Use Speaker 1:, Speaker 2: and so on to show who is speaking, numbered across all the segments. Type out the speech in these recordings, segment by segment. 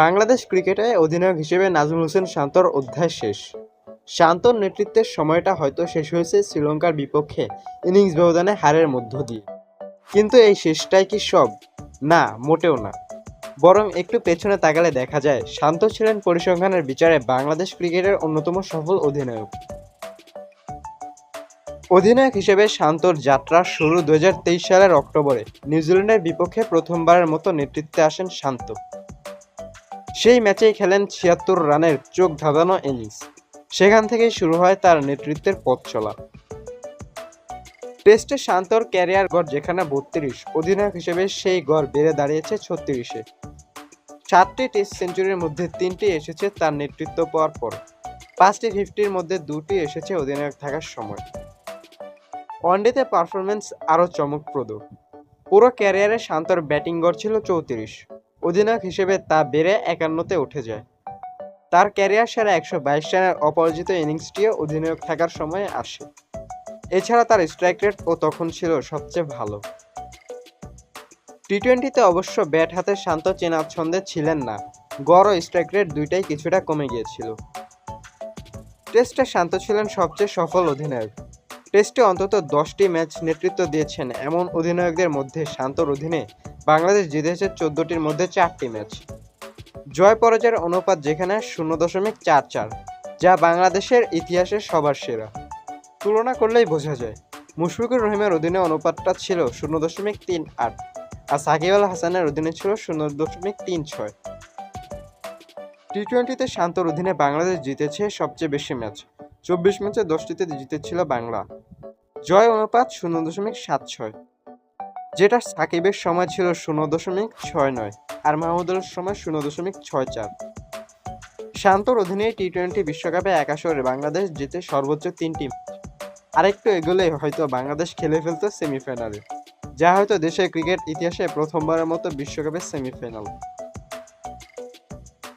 Speaker 1: বাংলাদেশ ক্রিকেটে অধিনায়ক হিসেবে নাজমুল হোসেন শান্তর অধ্যায় শেষ। শান্তর নেতৃত্বের সময়টা হয়তো শেষ হয়েছে শ্রীলঙ্কার বিপক্ষে ইনিংস ব্যবধানে হারের মধ্য দিয়ে। কিন্তু এই শেষটাই কি সব? না, মোটেও না। বরং একটু পেছনে তাকালে দেখা যায়, শান্ত ছিলেন পরিসংখ্যানের বিচারে বাংলাদেশ ক্রিকেটের অন্যতম সফল অধিনায়ক। অধিনায়ক হিসেবে শান্তর যাত্রা শুরু দু হাজার তেইশ সালের অক্টোবরে নিউজিল্যান্ডের বিপক্ষে প্রথমবারের মতো নেতৃত্বে আসেন শান্ত। সেই ম্যাচেই খেলেন ছিয়াত্তর রানের চোখ ধাঁধানো ইনিংস। সেখান থেকেই শুরু হয় তার নেতৃত্বের পথ চলা। টেস্টে শান্তর ক্যারিয়ার গড় যেখানে বত্রিশ, অধিনায়ক হিসেবে সেই গড় বেড়ে দাঁড়িয়েছে ছত্রিশে। সাতটি টেস্ট সেঞ্চুরির মধ্যে তিনটি এসেছে তার নেতৃত্ব পাওয়ার পর। পাঁচটি ফিফটির মধ্যে দুটি এসেছে অধিনায়ক থাকার সময়। ওয়ানডেতে পারফরমেন্স আরও চমকপ্রদ। পুরো ক্যারিয়ারে শান্তর ব্যাটিং গড় ছিল চৌত্রিশ। অধিনায়ক হিসেবে তা বেড়ে একান্নতে উঠে যায়। তার ক্যারিয়ার সেরা একশো বাইশ রানের অপরাজিত ইনিংসটিও অধিনায়ক থাকার সময়ে আসে। এছাড়া তার স্ট্রাইক রেট ও তখন ছিল সবচেয়ে ভালো। টি টোয়েন্টিতে অবশ্য ব্যাট হাতে শান্ত চেনা ছন্দে ছিলেন না। গড় ও স্ট্রাইক রেট দুইটাই কিছুটা কমে গিয়েছিল। টেস্টে শান্ত ছিলেন সবচেয়ে সফল অধিনায়ক। টেস্টে অন্তত দশটি ম্যাচ নেতৃত্ব দিয়েছেন এমন অধিনায়কদের মধ্যে শান্তর অধীনে বাংলাদেশ জিতেছে চোদ্দটির মধ্যে চারটি ম্যাচ। জয় পরাজয়ের অনুপাত যেখানে শূন্য দশমিক চার চার, যা বাংলাদেশের ইতিহাসে সবার সেরা। তুলনা করলেই বোঝা যায়, মুশফিকুর রহিমের অধীনে অনুপাতটা ছিল শূন্য দশমিক তিন আট আর সাকিব আল হাসানের অধীনে ছিল শূন্য দশমিক তিন ছয়। টি টোয়েন্টিতে শান্তর অধীনে বাংলাদেশ জিতেছে সবচেয়ে বেশি ম্যাচ। চব্বিশ ম্যাচে দশটিতে জিতেছিল বাংলা। জয় অনুপাত শূন্য দশমিক সাত ছয়। যেটা সাকিবের সময় ছিল শূন্য দশমিক ছয় নয় আর মাহমুদুলের সময় শূন্য দশমিক ছয় চার। শান্তর অধীনে টি টোয়েন্টি বিশ্বকাপে একাশরে বাংলাদেশ জিতে সর্বোচ্চ তিনটি আরেকটু এগোলেই হয়তো বাংলাদেশ খেলে ফেলত সেমিফাইনালে। যা হয়তো দেশের ক্রিকেট ইতিহাসে প্রথমবারের মতো বিশ্বকাপের সেমিফাইনাল।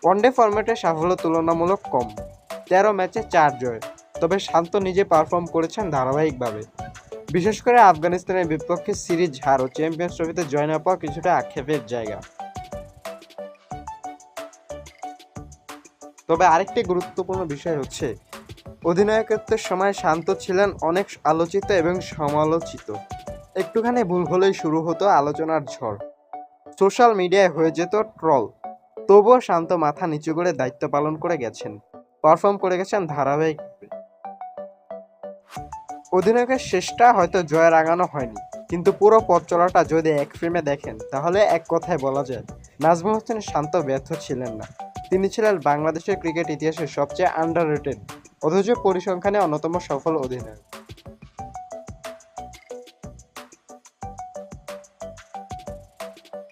Speaker 1: ওয়ানডে ফরম্যাটে সাফল্য তুলনামূলক কম। তেরো ম্যাচে চার জয়। তবে শান্ত নিজে পারফর্ম করেছেন ধারাবাহিকভাবে। বিশেষ করে আফগানিস্তানের বিপক্ষে সিরিজ হার ও চ্যাম্পিয়ন্স ট্রফিতে জয় না পাওয়া কিছুটা আক্ষেপের জায়গা। তবে আরেকটি গুরুত্বপূর্ণ বিষয় হচ্ছে, অধিনায়কত্বের সময় শান্ত ছিলেন অনেক আলোচিত এবং সমালোচিত। একটুখানি ভুল হলেই শুরু হতো আলোচনার ঝড়। সোশ্যাল মিডিয়ায় হয়ে যেত ট্রল। তবুও শান্ত মাথা নিচু করে দায়িত্ব পালন করে গেছেন। পারফর্ম করে গেছেন ধারাবাহিক অধিনায়কের শেষটা হয়তো জয়ের আগানো হয়নি, কিন্তু পুরো পথ চলাটা যদি এক ফ্রেমে দেখেন, তাহলে এক কথায় বলা যায়, নাজমুল হোসেন শান্ত ব্যর্থ ছিলেন না। তিনি ছিলেন বাংলাদেশের ক্রিকেট ইতিহাসের সবচেয়ে আন্ডার অথচ পরিসংখ্যানে অন্যতম সফল অধিনায়ক।